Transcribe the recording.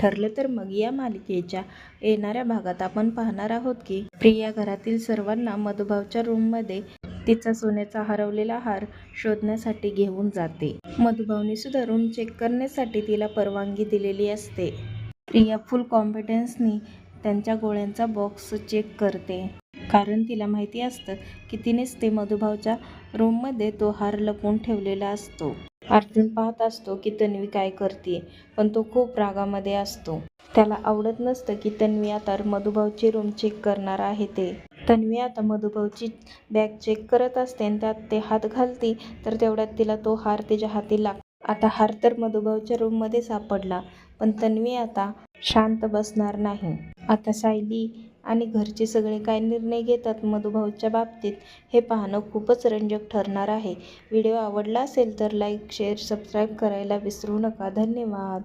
ठरलं तर मग या मालिकेच्या येणाऱ्या भागात आपण पाहणार आहोत की प्रिया घरातील सर्वांना मधुभावच्या रूममध्ये तिचा सोन्याचा हरवलेला हार शोधण्यासाठी घेऊन जाते. मधुभावनी सुद्धा रूम चेक करण्यासाठी तिला परवानगी दिलेली असते. प्रिया फुल कॉन्फिडन्सनी त्यांच्या गोळ्यांचा बॉक्स चेक करते. कारण तिला माहिती असतं की तिनेच ते मधुभावच्या रूममध्ये तो हार लपवून ठेवलेला असतो. अर्जुन पाहत असतो की तन्वी काय करते पण तो खूप रागामध्ये असतो. त्याला आवडत नसतं की तन्वी आता मधुभाऊची रूम चेक करणार आहे ते. तन्वी आता मधुभाऊची बॅग चेक करत असते आणि त्यात ते हात घालते तर तेवढ्यात तिला तो हार तिच्या हाती लाग आता हार तर मधुभाऊच्या रूममध्ये सापडला पण तन्वी आता शांत बसणार नाही. आता सायली आणि घरचे सगळे काय निर्णय घेतात मधुभाऊच्या बाबतीत हे पाहणं खूपच रंजक ठरणार आहे. व्हिडिओ आवडला असेल तर लाईक शेअर सबस्क्राईब करायला विसरू नका. धन्यवाद.